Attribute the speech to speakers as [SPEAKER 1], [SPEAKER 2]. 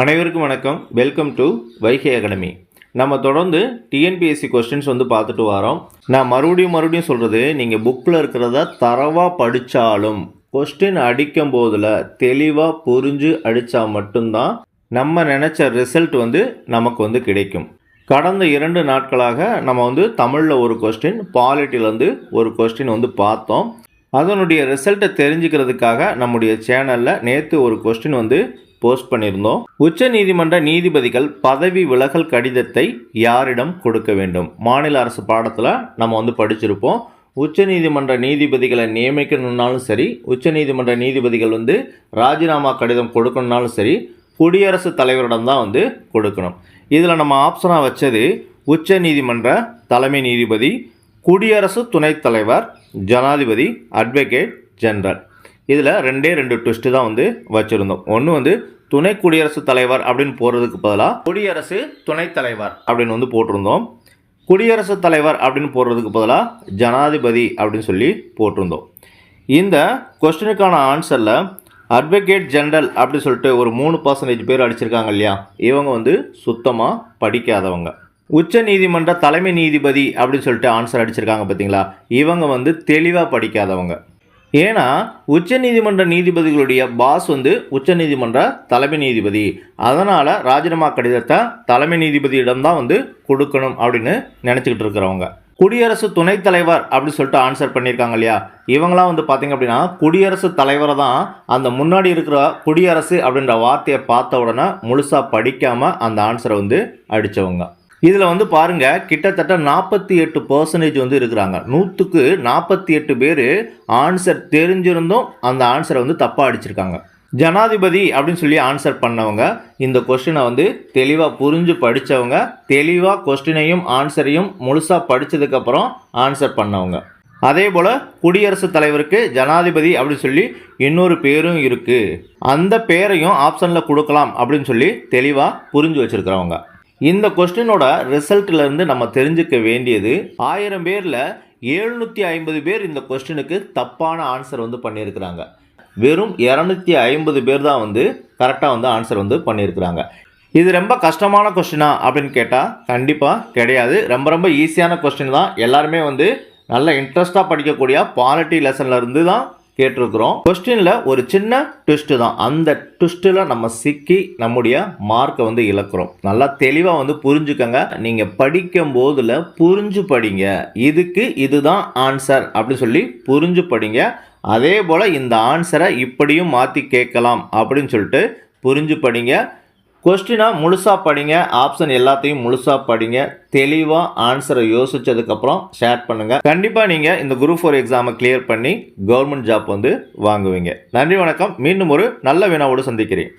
[SPEAKER 1] அனைவருக்கும் வணக்கம். Welcome to Vaigai academy நம்ம தொடர்ந்து டிஎன்பிஎஸ்சி கொஸ்டின்ஸ் வந்து பார்த்துட்டு வரோம். நான் மறுபடியும் மறுபடியும் சொல்கிறது நீங்கள் புக்கில் இருக்கிறத தரவாக படித்தாலும் கொஸ்டின் அடிக்கும் போதில் தெளிவாக புரிஞ்சு அடித்தா மட்டும்தான் நம்ம நினச்ச ரிசல்ட் வந்து நமக்கு வந்து கிடைக்கும். கடந்த இரண்டு நாட்களாக நம்ம வந்து தமிழில் ஒரு கொஸ்டின் பாலிட்டிலேருந்து ஒரு கொஸ்டின் வந்து பார்த்தோம். அதனுடைய ரிசல்ட்டை தெரிஞ்சுக்கிறதுக்காக நம்முடைய சேனலில் நேற்று ஒரு கொஸ்டின் வந்து போஸ்ட் பண்ணியிருந்தோம். உச்ச நீதிமன்ற நீதிபதிகள் பதவி விலகல் கடிதத்தை யாரிடம் கொடுக்க வேண்டும்? மாநில அரசு பாடத்தில் நம்ம வந்து படிச்சிருப்போம். உச்ச நீதிமன்ற நீதிபதிகளை நியமிக்கணுன்னாலும் சரி உச்ச நீதிமன்ற நீதிபதிகள் வந்து ராஜினாமா கடிதம் கொடுக்கணுன்னாலும் சரி குடியரசுத் தலைவரிடம் தான் வந்து கொடுக்கணும். இதில் நம்ம ஆப்ஷனாக வச்சது உச்ச நீதிமன்ற தலைமை நீதிபதி குடியரசு துணைத் தலைவர் ஜனாதிபதி அட்வொகேட் ஜெனரல் இதில் ரெண்டே ரெண்டு ட்விஸ்ட்டு தான் வந்து வச்சுருந்தோம். ஒன்று வந்து துணை குடியரசுத் தலைவர் அப்படின்னு போடுறதுக்கு பதிலாக குடியரசு துணைத் தலைவர் அப்படின்னு வந்து போட்டிருந்தோம். குடியரசுத் தலைவர் அப்படின்னு போடுறதுக்கு பதிலாக ஜனாதிபதி அப்படின்னு சொல்லி போட்டிருந்தோம். இந்த கொஸ்டினுக்கான ஆன்சரில் அட்வொகேட் ஜென்ரல் அப்படின்னு சொல்லிட்டு ஒரு மூணு பர்சன்டேஜ் பேர் அடிச்சிருக்காங்க இல்லையா? இவங்க வந்து சுத்தமாக படிக்காதவங்க. உச்ச நீதிமன்ற தலைமை நீதிபதி அப்படின்னு சொல்லிட்டு ஆன்சர் அடிச்சிருக்காங்க பார்த்தீங்களா இவங்க வந்து தெளிவாக படிக்காதவங்க. ஏன்னா உச்சநீதிமன்ற நீதிபதிகளுடைய பாஸ் வந்து உச்சநீதிமன்ற தலைமை நீதிபதி. அதனால் ராஜினாமா கடிதத்தை தலைமை நீதிபதியிடம் தான் வந்து கொடுக்கணும் அப்படின்னு நினச்சிக்கிட்டு இருக்கிறவங்க. குடியரசு துணைத் தலைவர் அப்படின்னு சொல்லிட்டு ஆன்சர் பண்ணியிருக்காங்க இல்லையா? இவங்களாம் வந்து பார்த்திங்க அப்படின்னா குடியரசு தலைவரை தான் அந்த முன்னாடி இருக்கிற குடியரசு அப்படின்ற வார்த்தையை பார்த்த உடனே முழுசாக படிக்காமல் அந்த ஆன்சரை வந்து அடித்தவங்க இதில் வந்து பாருங்க கிட்டத்தட்ட நாற்பத்தி எட்டு பர்சன்டேஜ் வந்து இருக்கிறாங்க. நூற்றுக்கு நாற்பத்தி எட்டு பேர் ஆன்சர் தெரிஞ்சிருந்தும் அந்த ஆன்சரை வந்து தப்பாக அடிச்சிருக்காங்க. ஜனாதிபதி அப்படின்னு சொல்லி ஆன்சர் பண்ணவங்க இந்த கொஸ்டினை வந்து தெளிவாக புரிஞ்சு படித்தவங்க தெளிவாக கொஸ்டினையும் ஆன்சரையும் முழுசாக படித்ததுக்கப்புறம் ஆன்சர் பண்ணவங்க. அதே போல் குடியரசுத் தலைவருக்கு ஜனாதிபதி அப்படின்னு சொல்லி இன்னொரு பேரும் இருக்குது அந்த பேரையும் ஆப்ஷனில் கொடுக்கலாம் அப்படின்னு சொல்லி தெளிவாக புரிஞ்சு வச்சுருக்கிறவங்க. இந்த கொஸ்டினோட ரிசல்ட்லேருந்து நம்ம தெரிஞ்சுக்க வேண்டியது ஆயிரம் பேரில் எழுநூற்றி ஐம்பது பேர் இந்த கொஸ்டினுக்கு தப்பான ஆன்சர் வந்து பண்ணியிருக்கிறாங்க. வெறும் இரநூத்தி ஐம்பது பேர் தான் வந்து கரெக்டாக வந்து ஆன்சர் வந்து பண்ணியிருக்கிறாங்க. இது ரொம்ப கஷ்டமான கொஸ்டினா அப்படின்னு கேட்டால் கண்டிப்பாக கிடையாது. ரொம்ப ரொம்ப ஈஸியான கொஸ்டின் தான். எல்லாருமே வந்து நல்ல இன்ட்ரெஸ்ட்டாக படிக்கக்கூடிய பாலிட்டி லெசன்ல இருந்து தான் கேட்டிருக்கிறோம். கொஸ்டினில் ஒரு சின்ன ட்விஸ்ட்டு தான். அந்த ட்விஸ்ட்டில் நம்ம சிக்கி நம்முடைய மார்க்கை வந்து இழக்கிறோம். நல்லா தெளிவாக வந்து புரிஞ்சுக்கங்க. நீங்கள் படிக்கும் போதில் புரிஞ்சு படிங்க. இதுக்கு இதுதான் ஆன்சர் அப்படின்னு சொல்லி புரிஞ்சு படிங்க. அதே போல் இந்த ஆன்சரை இப்படியும் மாற்றி கேட்கலாம் அப்படின்னு சொல்லிட்டு புரிஞ்சு படிங்க. கொஸ்டினாக முழுசாக படிங்க. ஆப்ஷன் எல்லாத்தையும் முழுசாக படிங்க. தெளிவாக ஆன்சரை யோசித்ததுக்கப்புறம் ஷேர் பண்ணுங்கள் கண்டிப்பாக நீங்கள் இந்த குரூப் ஃபோர் எக்ஸாமை கிளியர் பண்ணி கவர்மெண்ட் ஜாப் வந்து வாங்குவீங்க. நன்றி வணக்கம். மீண்டும் ஒரு நல்ல வினாவோடு சந்திக்கிறேன்.